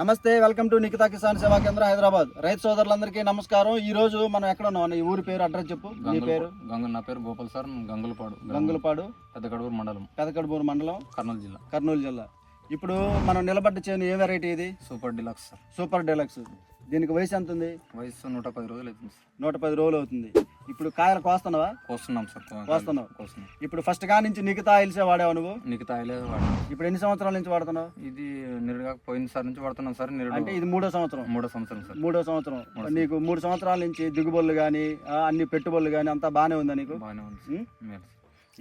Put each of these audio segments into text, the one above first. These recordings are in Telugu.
నమస్తే వెల్కమ్ టు నిఖితా కిసాన్ సేవా కేంద్రం హైదరాబాద్. రైతు సోదరులందరికీ నమస్కారం. ఈ రోజు మనం ఎక్కడ ఉన్నాం ఈ ఊరి పేరు అడ్రస్ చెప్పు. నీ పేరు? గంగ నా పేరు గోపాల్ సార్ గంగులపాడు గంగులపాడు. పెద్దగడూరు మండలం. పెదకడుబూరు మండలం. కర్నూలు జిల్లా. కర్నూలు జిల్లా. ఇప్పుడు మనం నిలబడ్డ చేను ఏ వెరైటీ ఇది? Super deluxe sir. Super deluxe. దీనికి వయసు ఎంత ఉంది వయసు నూట పది రోజులు అవుతుంది నూట పది రోజులు అవుతుంది. ఇప్పుడు కాయలు కోస్తున్నావా? కోస్తున్నాం సార్. కోస్తున్నావు. కోస్తున్నాం. ఇప్పుడు ఫస్ట్ కా నుంచి నిఖితా ఆయిల్సే వాడావు నువ్వు? మిగతా ఆయిలే వాడినాం ఇప్పుడు ఎన్ని సంవత్సరాల నుంచి వాడుతున్నావు? ఇది నిరుడుగా పోయిన సార్ నుంచి వాడుతున్నాం సార్ అంటే ఇది మూడో సంవత్సరం. మూడో సంవత్సరం సార్. మూడో సంవత్సరం. నీకు మూడు సంవత్సరాల నుంచి దిగుబడులు కానీ అన్ని పెట్టుబడులు కానీ అంతా బాగానే ఉందా నీకు? బాగానే ఉంది.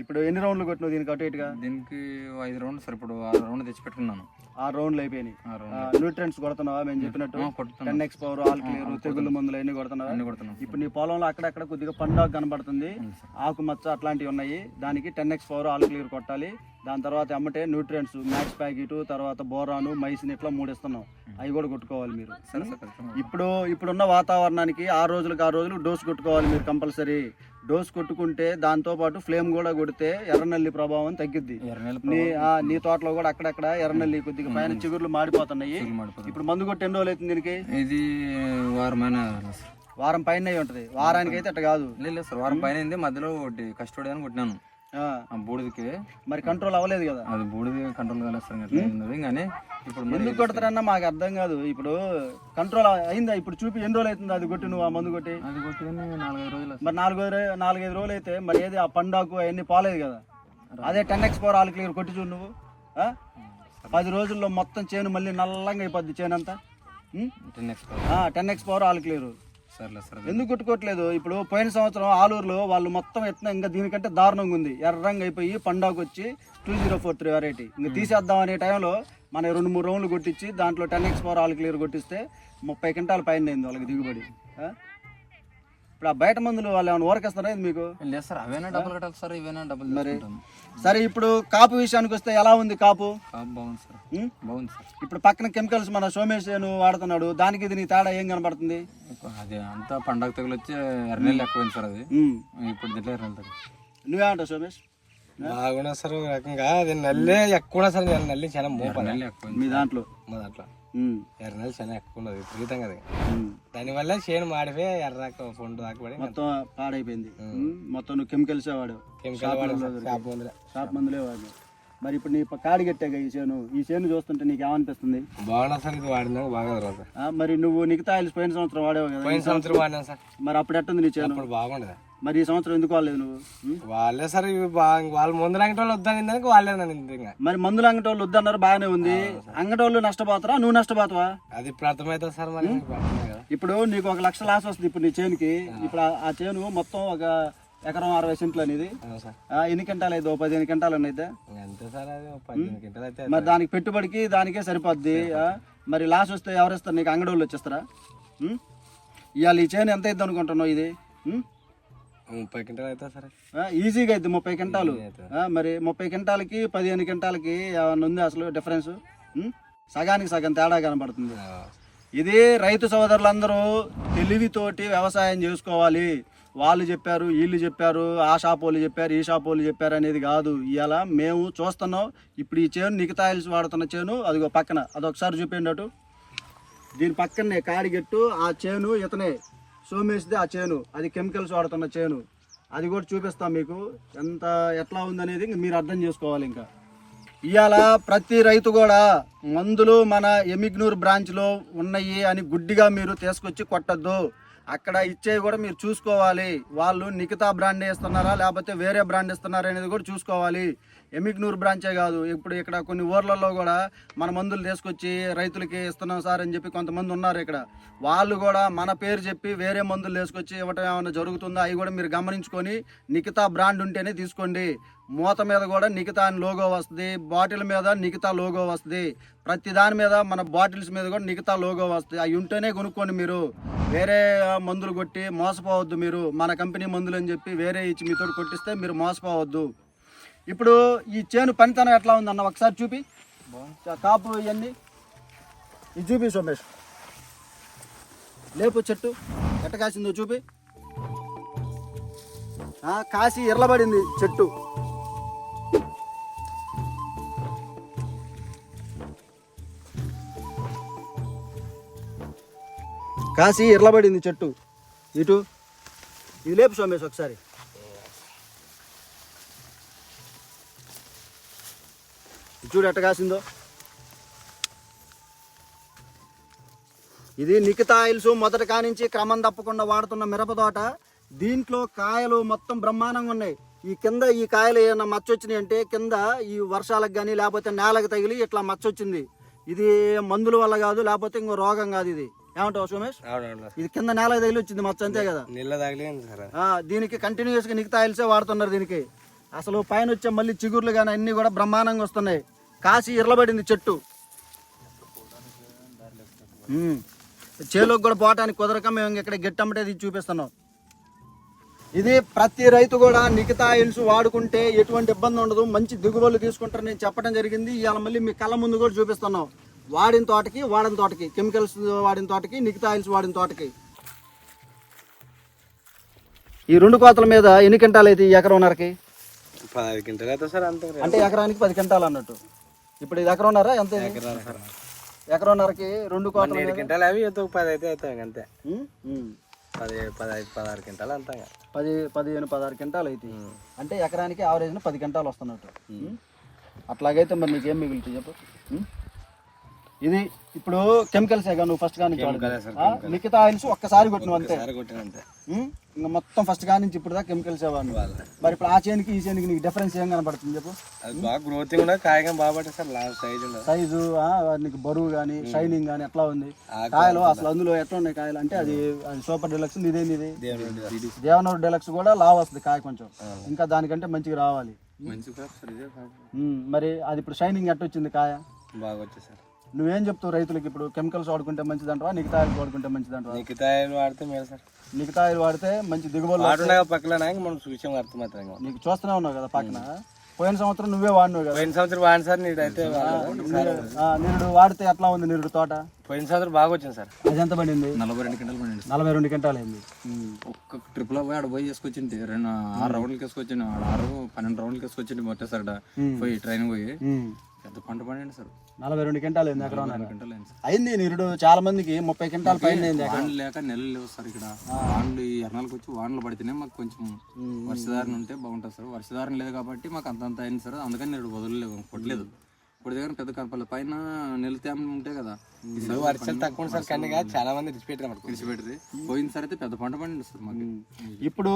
ఇప్పుడు ఎన్ని రౌండ్లు కొట్టినావు దీనికి అటు ఇటుగా? దీనికి ఐదు రౌండ్ సార్ ఇప్పుడు ఆరు రౌండ్ తెచ్చి పెట్టుకున్నాను ఆరు రౌండ్లు అయిపోయినాయి. రౌండ్ న్యూట్రెంట్స్ కొడుతున్నావా? మేము చెప్పినట్టు కొడుతున్నాను. Ten X power all clear తెగుళ్ళు మందులు అన్ని కొడుతున్నావా? అన్ని కొడుతున్నాం ఇప్పుడు నీ పొలంలో అక్కడక్కడ కొద్దిగా పండుగ కనబడుతుంది. ఉంది సార్. ఆకుమచ్చ అట్లాంటివి ఉన్నాయి. దానికి ten X power all clear కొట్టాలి. దాని తర్వాత ఎమ్మటే న్యూట్రియంట్స్ మ్యాక్స్ ప్యాకెట్ తర్వాత బోరాను మైసిన్ ఇట్లా మూడు ఇస్తున్నాం అవి కూడా కొట్టుకోవాలి మీరు. ఇప్పుడు ఇప్పుడున్న వాతావరణానికి ఆరు రోజులకు ఆరు రోజులు డోస్ కొట్టుకోవాలి మీరు కంపల్సరీ డోస్ కొట్టుకుంటే దాంతో పాటు ఫ్లేమ్ కూడా కొడితే ఎర్రనల్లి ప్రభావం తగ్గిద్ది. నీ ఆ, నీ తోటలో కూడా అక్కడక్కడ ఎర్రనల్లి కొద్దిగా పైన చిగుర్లు మాడిపోతున్నాయి. ఇప్పుడు మందు కొట్టి ఎన్ని రోజులు అవుతుంది దీనికి? ఇది వారమైన వారం పైన ఉంటది. వారానికి అయితే అట్ట కాదు. లేదు సార్. వారం పైన మధ్యలో ఒకటి కష్టపడి అని కొట్టినాను. ఆ, ఆ బూడిదకి. మరి కంట్రోల్ అవ్వలేదు కదా? అది బూడిది కంట్రోల్ ఉన్నది కానీ ఇప్పుడు ఎందుకు కొడతారన్నా మాకు అర్థం కాదు. ఇప్పుడు కంట్రోల్ అయిందా? ఇప్పుడు చూపి ఎన్ని రోజులు అవుతుంది అది కొట్టి నువ్వు ఆ మందు కొట్టి? అది కొట్టుకొని నాలుగైదు రోజులు మరి నాలుగు నాలుగైదు రోజులు అయితే మరి ఏది ఆ పండాకు అవన్నీ పోలేదు కదా? అదే ten X four all clear కొట్టి చూడు నువ్వు? పది రోజుల్లో మొత్తం చేను మళ్ళీ నల్లంగా అయిపోద్ది చేను అంతా ten X four all clear ఎందుకు కొట్టుకోవట్లేదు? ఇప్పుడు పోయిన సంవత్సరం ఆలూరులో వాళ్ళు మొత్తం ఎట్లా ఇంకా దీనికంటే దారుణంగా ఉంది. ఎర్రంగా అయిపోయి పండాకు వచ్చి two zero four three variety ఇంకా తీసేద్దాం అనే టైంలో మన రెండు మూడు రౌండ్లు కొట్టించి దాంట్లో ten X four all clear కొట్టిస్తే ముప్పై క్వింటాల పైన అయింది వాళ్ళకి దిగుబడి? ఇప్పుడు ఆ బయట మందులు వాళ్ళు ఏమైనా ఊరకేస్తారా ఇది మీకు? లేదు సార్ అవేనా డబ్బులు కట్టాలి సార్ ఇవేనా డబ్బులు తీసుకుంటాం సరే ఇప్పుడు కాపు విషయానికి వస్తే ఎలా ఉంది కాపు? కాపు బాగుంది సార్ ఉం? బాగుంది సార్. ఇప్పుడు పక్కన కెమికల్స్ మన సోమేష్ నువ్వు వాడుతున్నాడు దానికి ఇది నీ తేడా ఏం కనబడుతుంది? ఎక్కువ అది అంతా పండగ తెగులు వచ్చి ఎర్ర నెలలు ఎక్కువైంది సార్ అది. ఉం. ఇప్పుడు దిట్ల ఎర్ర నెలలు నువ్వేమంటావు సోమేష్? బాగున్నా సార్ ఒక రకంగా అది నల్లే ఎక్కువ సార్ నెల నల్లి చాలా ఎక్కువైంది మీ దాంట్లో? మా దాంట్లో. ఎర్ర నెల చాలా ఎక్కువ ఉన్నది అది ఉం. దానివల్ల చేను మాడిపోయి ఎర్ర ఫోన్ దాకా పడి మొత్తం పాడైపోయింది. మొత్తం నువ్వు కెమికల్సే వాడే. షాప్ మందులే వాడావు మరి ఇప్పుడు నీ కాడి కట్టాగా ఈ చేను ఈ చేను చూస్తుంటే నీకు ఏమనిపిస్తుంది బాగున్నా సార్ ఇది వాడినాక బాగా తర్వాత మరి నువ్వు నిగతా ఆయిల్స్ పోయిన సంవత్సరం వాడేవు కదా పోయిన సంవత్సరం వాడినాం సార్. మరి అప్పుడు ఎట్టుంది నీ చేను? అప్పుడు బాగుండదు. మరి ఈ సంవత్సరం ఎందుకు వాడలేదు నువ్వు? వాళ్ళే సార్ వాళ్ళ ముందర అంగటి వాళ్ళు వద్దని వాళ్ళే ఇంకా. మరి మందులు అంగటోళ్ళు వద్దన్నారు బాగానే ఉంది. అంగటోళ్ళు నష్టపోతారా? నువ్వు నష్టపోతావా? అది అర్థమవుతుంది సార్ మరి ఇప్పుడు నీకు ఒక లక్ష లాస్ వస్తుంది ఇప్పుడు నీ చేనుకి. ఇప్పుడు ఆ- చేను మొత్తం ఒక ఎకరం అరవై సెంట్లు అనేది. ఎన్ని గంటలు అయితే? పదిహేను గంటలు అయితే మరి దానికి పెట్టుబడికి దానికే సరిపోద్ది? మరి లాస్ వస్తే ఎవరు ఇస్తారు? నీకు అంగడోళ్ళు వచ్చేస్తారా? ఇవాళ ఈ చేను ఎంత అయింది అనుకుంటున్నావు ఇది? ముప్పై గంటలు అవుతుంది సార్. ఈజీగా అయితే ముప్పై క్వింటాలు. మరి ముప్పై క్వింటాలకి పదిహేను క్వింటాలకి ఏమన్నా ఉంది అసలు డిఫరెన్స్? సగానికి సగం తేడా కనబడుతుంది. ఇది రైతు సోదరులందరూ తెలివితోటి వ్యవసాయం చేసుకోవాలి. వాళ్ళు చెప్పారు వీళ్ళు చెప్పారు ఆ షాప్ వాళ్ళు చెప్పారు ఈ షాప్ వాళ్ళు చెప్పారు అనేది కాదు. ఇవాళ మేము చూస్తున్నాం. ఇప్పుడు ఈ చేను నికతాయిల్స్ వాడుతున్న చేను అదిగో పక్కన. అదొకసారి చూపిండి అటు. దీని పక్కనే కాడిగట్టు ఆ చేను ఇతనే. సోమేష్ది ఆ చేను. అది కెమికల్స్ వాడుతున్న చేను. అది కూడా చూపిస్తాం మీకు. ఎంత ఎట్లా ఉందనేది ఇంక మీరు అర్థం చేసుకోవాలి ఇంకా. ఇవాళ ప్రతి రైతు కూడా మందులు మన ఎమిగ్నూర్ బ్రాంచ్లో ఉన్నాయి అని గుడ్డిగా మీరు తీసుకొచ్చి కొట్టద్దు. అక్కడ ఇచ్చేవి కూడా మీరు చూసుకోవాలి. వాళ్ళు నిఖితా బ్రాండ్ ఇస్తున్నారా లేకపోతే వేరే బ్రాండ్ ఇస్తున్నారా అనేది కూడా చూసుకోవాలి. ఎమిగ్నూర్ బ్రాంచే కాదు. ఇప్పుడు ఇక్కడ కొన్ని ఊర్లలో కూడా మన మందులు తీసుకొచ్చి రైతులకి ఇస్తున్నాం సార్ అని చెప్పి కొంతమంది ఉన్నారు ఇక్కడ. వాళ్ళు కూడా మన పేరు చెప్పి వేరే మందులు తీసుకొచ్చి ఇవ్వటం ఏమైనా జరుగుతుందా? అవి కూడా మీరు గమనించుకొని నిఖితా బ్రాండ్ ఉంటేనే తీసుకోండి. మూత మీద కూడా నిఖితా అని లోగో వస్తుంది. బాటిల్ మీద నిఖితా లోగో వస్తుంది. ప్రతి దాని మీద మన బాటిల్స్ మీద కూడా నిఖితా లోగో వస్తుంది. అవి ఉంటేనే కొనుక్కోండి మీరు. వేరే మందులు కొట్టి మోసపోవద్దు మీరు. మన కంపెనీ మందులు అని చెప్పి వేరే ఇచ్చి మీతో కొట్టిస్తే మీరు మోసపోవద్దు. ఇప్పుడు ఈ చేను పనితనం ఎట్లా ఉందన్న ఒకసారి చూపి. కాపు ఇవన్నీ. ఇది చూపి సోమేష్. లేపు చెట్టు. ఎట్ట కాసిందో చూపి. కాసి ఎర్లబడింది చెట్టు. కాసి ఇర్లబడింది చెట్టు. ఇటు. ఇది లేపు సోమేష్ ఒకసారి. చూడు ఎట్ట కాసిందో. ఇది నిఖితా ఆయిల్స్ మొదట కానించి క్రమం తప్పకుండా వాడుతున్న మిరప తోట. దీంట్లో కాయలు మొత్తం బ్రహ్మాండంగా ఉన్నాయి. ఈ కింద ఈ కాయలు ఏమైనా మచ్చ వచ్చినాయి అంటే కింద ఈ వర్షాలకు కానీ లేకపోతే నేలకు తగిలి ఇట్లా మచ్చ వచ్చింది ఇది మందుల వల్ల కాదు లేకపోతే ఇంకో రోగం కాదు ఇది. ఏమంటావు సోమేష్? ఇది కింద నేలకు తగిలి వచ్చింది మచ్చ అంతే కదా? దీనికి కంటిన్యూస్గా నిఖితా ఆయిల్సే వాడుతున్నారు దీనికి. అసలు పైన వచ్చే మళ్ళీ చిగుర్లు కానీ అన్నీ కూడా బ్రహ్మాండంగా వస్తున్నాయి. కాసి ఇర్లబడింది చెట్టు. చేలోకి కూడా పోవటానికి కుదరక మేము ఇక్కడ గట్టమ్మటే ఇది చూపిస్తున్నాం. ఇది ప్రతి రైతు కూడా నిఖితా ఆయిల్స్ వాడుకుంటే ఎటువంటి ఇబ్బంది ఉండదు. మంచి దిగుబడులు తీసుకుంటారు నేను చెప్పడం జరిగింది. ఇవాళ మళ్ళీ మీ కళ్ళ ముందు కూడా చూపిస్తున్నాం. వాడిన తోటకి వాడిన తోటకి కెమికల్స్ వాడిన తోటకి నిఖితా ఆయిల్స్ వాడిన తోటకి. ఈ రెండు కోతల మీద ఎన్ని క్వింటాలు అయితే ఈ సార్ అంత అంటే ఎకరానికి పది క్వింటాలు అన్నట్టు. ఇప్పుడు ఇది ఎకరంన్నర ఎంత ఇది? ఎకరంన్నరకి రెండు ఏడు క్వింటాలు అవి పది అయితే అవుతాయి అంతే ఉమ్, ఉమ్. పది పదహైదు పదహారు క్వింటాలు అంతా. పది పదిహేను పదహారు క్వింటాలు అయితే అంటే ఎకరానికి యావరేజ్న పది క్వింటాలు వస్తున్నట్టు. అట్లాగైతే మరి నీకేం మిగులుతుంది చెప్పు. ఇది ఇప్పుడు కెమికల్స్ నువ్వు ఫస్ట్ కానీ మిగతా ఆయిల్స్ ఒక్కసారి కొట్టిన అంతే. ఇంకా మొత్తం ఫస్ట్ కానీ నుంచి ఇప్పుడు కెమికల్స్ ఇవ్వాలి మరి ఇప్పుడు ఆ చేనికి ఈ చేనికి నీకు డిఫరెన్స్ ఏం కనపడుతుంది చెప్పు? బాగా గ్రోతింగ్ ఉండదు కాయగా బాగా సైజ్ సైజు నీకు బరువు కానీ షైనింగ్ కానీ ఎట్లా ఉంది? కాయలు అసలు అందులో ఎట్లా ఉన్నాయి కాయలు? అంటే అది అది సూపర్ డెలక్స్ ఇదేంది ఇది? దేవనూరు డెలక్స్ కూడా లావ్ వస్తుంది కాయ కొంచెం. ఇంకా దానికంటే మంచిగా రావాలి. మరి అది ఇప్పుడు షైనింగ్ ఎట్ట వచ్చింది కాయ? బాగా వచ్చేది సార్. నువ్వేం చెప్తావు రైతులకి ఇప్పుడు కెమికల్స్ వాడుకుంటే మంచిదంటవా? నిగతాయిలు వాడుకుంటే మంచిదంటవా? మిగతాయిలు వాడితే మేలు సార్. నిగతాయిలు వాడితే మంచి వాడుండగా పక్కన మనం చూసాం అర్థమవుతుంది. నీకు చూస్తూనే ఉన్నావు కదా పక్కన? పోయిన సంవత్సరం నువ్వే వాడినావు కదా? పోయిన సంవత్సరం వాడిన సార్ నీడైతే. ఆ, నిరుడు వాడితే ఎట్లా ఉంది నిరుడు తోట? పోయిన సంవత్సరం బాగా వచ్చింది సార్. అది ఎంత పడింది? నలభై రెండు గంటలు పండింది సార్. నలభై రెండు క్వింటాలు అయింది. ఒక్క ట్రిప్లో పోయి ఆడ పోయి వేసుకొచ్చింది రెండు ఆరు రౌండ్లకి వేసుకొచ్చింది ఆడ ఆరు పన్నెండు రౌండ్లకి వేసుకొచ్చింది మొట్టేసారి పోయి ట్రైన్ పోయి. పెద్ద పంట పండింది సార్? నలభై రెండు క్వింటాలు అయింది ఎక్కడ రెండు గంటలు అయింది సార్. అయింది నిరుడు చాలా మందికి ముప్పై క్వింటాల పైన అయింది ఎకరం. వానలు లేక నెలలు లేవు సార్ ఇక్కడ. వానలు ఈ ఎర్నాలకు వచ్చి వానలు పడితేనే మాకు కొంచెం వర్షధారణ ఉంటే బాగుంటుంది సార్. వర్షధారణ లేదు కాబట్టి మాకు అంతంత అయింది సార్. అందుకని నేను వదలలేవు కొట్టలేదు. ఇప్పుడు దగ్గర పెద్ద కనపడలేదు పైన నెల తేమ ఉంటాయి కదా వర్షాలు తక్కువ సార్ కానీ చాలా మంది అయితే పెద్ద పంట మాకు. ఇప్పుడు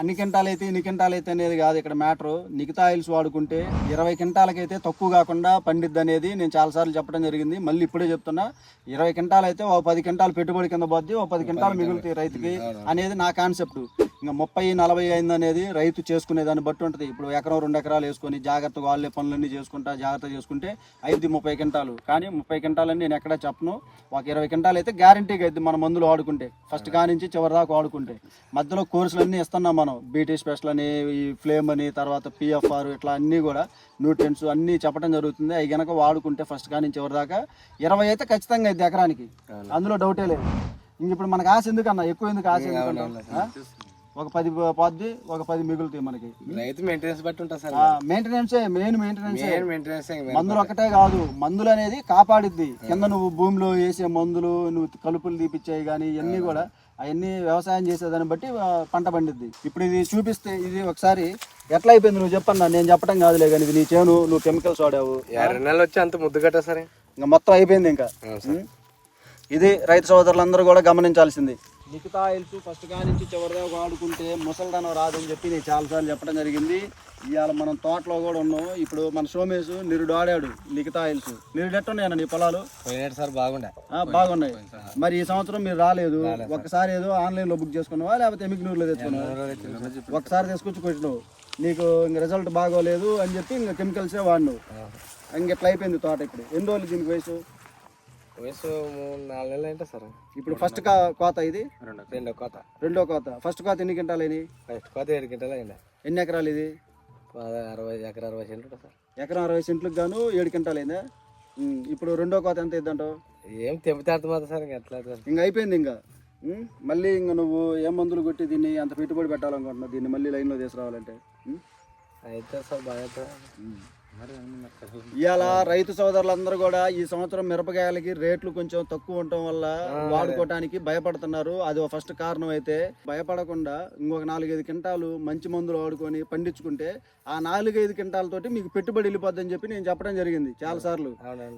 అన్ని క్వింటాలు అయితే ఇన్ని క్వింటాలు అయితే అనేది కాదు ఇక్కడ మ్యాటర్. నిఖితా ఆయిల్స్ వాడుకుంటే ఇరవై క్వింటాలకైతే తక్కువ కాకుండా పండిద్ది అనేది నేను చాలాసార్లు చెప్పడం జరిగింది. మళ్ళీ ఇప్పుడే చెప్తున్నా ఇరవై క్వింటాలు అయితే ఓ పది క్వింటాలు పెట్టుబడి కింద పోద్ది ఓ పది క్వింటాలు మిగులుతాయి రైతుకి అనేది నా కాన్సెప్ట్. ఇంకా ముప్పై నలభై అయింది అనేది రైతు చేసుకునే దాన్ని బట్టి ఉంటుంది. ఇప్పుడు ఎకరం రెండు ఎకరాలు వేసుకొని జాగ్రత్తగా వాళ్ళే పనులన్నీ చేసుకుంటా జాగ్రత్త చేసుకుంటే ఐదు ముప్పై క్వింటాలు. కానీ ముప్పై క్వింటాలని నేను ఎక్కడా చెప్పను. ఒక ఇరవై క్వింటాలు అయితే గ్యారంటీగా అయితే మన మందులు వాడుకుంటే. ఫస్ట్ కానించి చివరి దాకా వాడుకుంటే. మధ్యలో కోర్సులు అన్నీ ఇస్తున్నాం మనం. బీటీ స్పెషల్ అని ఈ ఫ్లేమ్ అని తర్వాత పిఎఫ్ఆర్ ఇట్లా అన్నీ కూడా న్యూట్రియన్స్ అన్నీ చెప్పడం జరుగుతుంది. అవి గనక వాడుకుంటే ఫస్ట్ కానించి చివరి దాకా ఇరవై అయితే ఖచ్చితంగా అయితే ఎకరానికి. అందులో డౌటే లేదు. ఇంక ఇప్పుడు మనకు ఆశ ఎందుకన్నా? ఎక్కువ ఎందుకు ఆశ ఎందుకంటే ఒక పది పోద్ది ఒక పది మిగులుతాయి మనకి. రైతు మెయింటెనెన్స్ బట్టి ఉంటుంది sir maintenance main maintenance maintenance మందులు ఒకటే కాదు మందులు అనేది కాపాడిద్ది. కింద నువ్వు భూమిలో వేసే మందులు నువ్వు కలుపులు తీపిచ్చేవి కానీ ఇవన్నీ కూడా అవన్నీ వ్యవసాయం చేసేదాన్ని బట్టి పంట పండిద్ది. ఇప్పుడు ఇది చూపిస్తే ఇది ఒకసారి ఎట్లా అయిపోయింది నువ్వు చెప్పన్నా? నేను చెప్పడం కాదులే కానీ ఇది నీ చేను నువ్వు కెమికల్స్ వాడావు. ఎర్ర నెలలు వచ్చి అంత ముద్దు కట్టా సరే? ఇంకా మొత్తం అయిపోయింది ఇంకా? ఇది రైతు సోదరులందరూ కూడా గమనించాల్సింది. లిఖితా ఆయిల్స్ ఫస్ట్ కానించి చివరిదాకా వాడుకుంటే ముసల్దనం రాదని చెప్పి నేను చాలాసార్లు చెప్పడం జరిగింది. ఇవాళ మనం తోటలో కూడా ఉన్నాం ఇప్పుడు మన సోమేశ్ నిరుడు ఆడాడు లిఖితా ఆయిల్స్ నిరుడు ఎట్టున్నాయన్న నీ పొలాలు? సార్ బాగుండే. ఆ, బాగున్నాయి. మరి ఈ సంవత్సరం మీరు రాలేదు. ఒక్కసారి ఏదో ఆన్లైన్లో బుక్ చేసుకున్నావా? లేకపోతే ఎమిగ్నూరులో తెచ్చుకున్నావా? ఒకసారి తీసుకొచ్చి కొట్టినావు. నీకు ఇంక రిజల్ట్ బాగోలేదు అని చెప్పి ఇంకా కెమికల్సే వాడినావు. ఇంక అయిపోయింది తోట ఇప్పుడు. ఎన్ని రోజులు దీనికి వయసు? వయసు మూడు నాలుగు నెలలు అంటే సార్. ఇప్పుడు ఫస్ట్ కా కోత ఇది? రెండో కోత. రెండో కోత. ఫస్ట్ కోత. ఎన్ని క్వింటాలు అయినాయి ఫస్ట్ కోత ఏడు క్వింటాలు అయింది. ఎన్ని ఎకరాలు ఇది? పద అరవై ఎకర అరవై సెంట్లు సార్. ఎకరం అరవై సెంట్లకు గాను ఏడు క్వింటాలు అయిందా? ఇప్పుడు రెండో కోత ఎంత ఇద్దంటావు ఏం తెంపితే అర్థమవుతుంది సార్ ఇంకా ఎట్లా అవుతుంది? ఇంకా అయిపోయింది ఇంకా. మళ్ళీ ఇంకా నువ్వు ఏ మందులు కొట్టి దీన్ని అంత పెట్టుబడి పెట్టాలనుకుంటున్నావు? దీన్ని మళ్ళీ లైన్లో తీసుకురావాలంటే? అయితే సార్ బాగా ఇవాళ రైతు సోదరులందరూ కూడా ఈ సంవత్సరం మిరపకాయలకి రేట్లు కొంచెం తక్కువ ఉండటం వల్ల వాడుకోవటానికి భయపడుతున్నారు. అది ఒక ఫస్ట్ కారణం అయితే భయపడకుండా ఇంకొక నాలుగైదు క్వింటాలు మంచి మందులు వాడుకొని పండించుకుంటే ఆ నాలుగైదు క్వింటాలతోటి మీకు పెట్టుబడి వెళ్ళిపోద్దని చెప్పి నేను చెప్పడం జరిగింది చాలా సార్లు.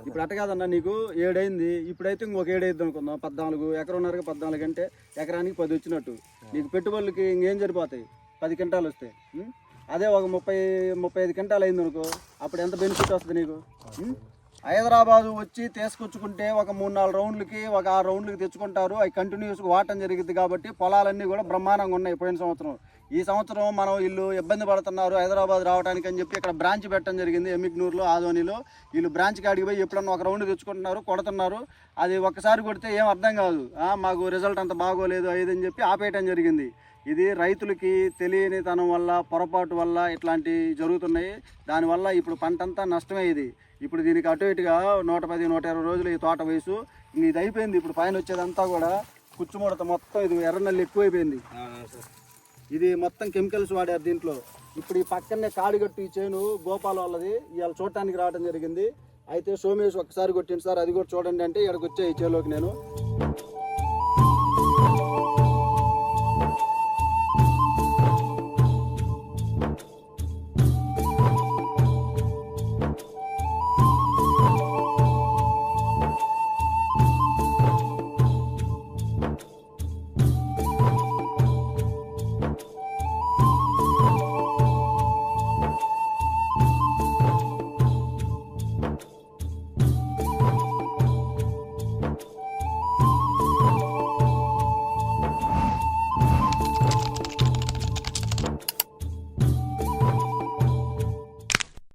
ఇప్పుడు అట్ట కాదన్న నీకు ఏడైంది ఇప్పుడైతే ఇంకొక ఏడైంది అనుకుందాం. పద్నాలుగు ఎకరన్నరకి పద్నాలుగు అంటే ఎకరానికి పది వచ్చినట్టు. నీకు పెట్టుబడులకి ఇంకేం సరిపోతాయి? పది క్వింటాలు వస్తాయి? అదే ఒక ముప్పై ముప్పై ఐదు క్వింటాలు అయింది అనుకో అప్పుడు ఎంత బెనిఫిట్ వస్తుంది నీకు? హైదరాబాదు హైదరాబాద్ వచ్చి తీసుకొచ్చుకుంటే ఒక మూడు నాలుగు రౌండ్లకి ఒక ఆరు రౌండ్లకి తెచ్చుకుంటారు. అవి కంటిన్యూస్గా వాడటం జరిగింది కాబట్టి పొలాలన్నీ కూడా బ్రహ్మాండంగా ఉన్నాయి పోయిన సంవత్సరం. ఈ సంవత్సరం మనం వీళ్ళు ఇబ్బంది పడుతున్నారు హైదరాబాద్ రావడానికి అని చెప్పి ఇక్కడ బ్రాంచ్ పెట్టడం జరిగింది ఎమిగ్నూరులో ఆదోనిలో. వీళ్ళు బ్రాంచ్ కాడికి పోయి ఎప్పుడన్నా ఒక రౌండ్ తెచ్చుకుంటున్నారు కొడుతున్నారు. అది ఒక్కసారి కొడితే ఏం అర్థం కాదు. మాకు రిజల్ట్ అంత బాగోలేదు అది అని చెప్పి ఆపేయటం జరిగింది. ఇది రైతులకి తెలియనితనం వల్ల పొరపాటు వల్ల ఇట్లాంటివి జరుగుతున్నాయి. దానివల్ల ఇప్పుడు పంట అంతా నష్టమే ఇది. ఇప్పుడు దీనికి అటు ఇటుగా నూట పది నూట ఇరవై రోజులు ఈ తోట వయసు ఇది అయిపోయింది. ఇప్పుడు పైన వచ్చేదంతా కూడా కుచ్చుముడత మొత్తం ఇది ఎర్రనల్లి ఎక్కువైపోయింది. ఇది మొత్తం కెమికల్స్ వాడారు దీంట్లో. ఇప్పుడు ఈ పక్కనే కాడిగట్టు ఈ చేను గోపాల్ వాళ్ళది ఇవాళ చూడటానికి రావడం జరిగింది. అయితే సోమేష్ ఒక్కసారి కొట్టింది సార్ అది కూడా చూడండి అంటే ఇక్కడికి వచ్చే ఈ చేలోకి నేను.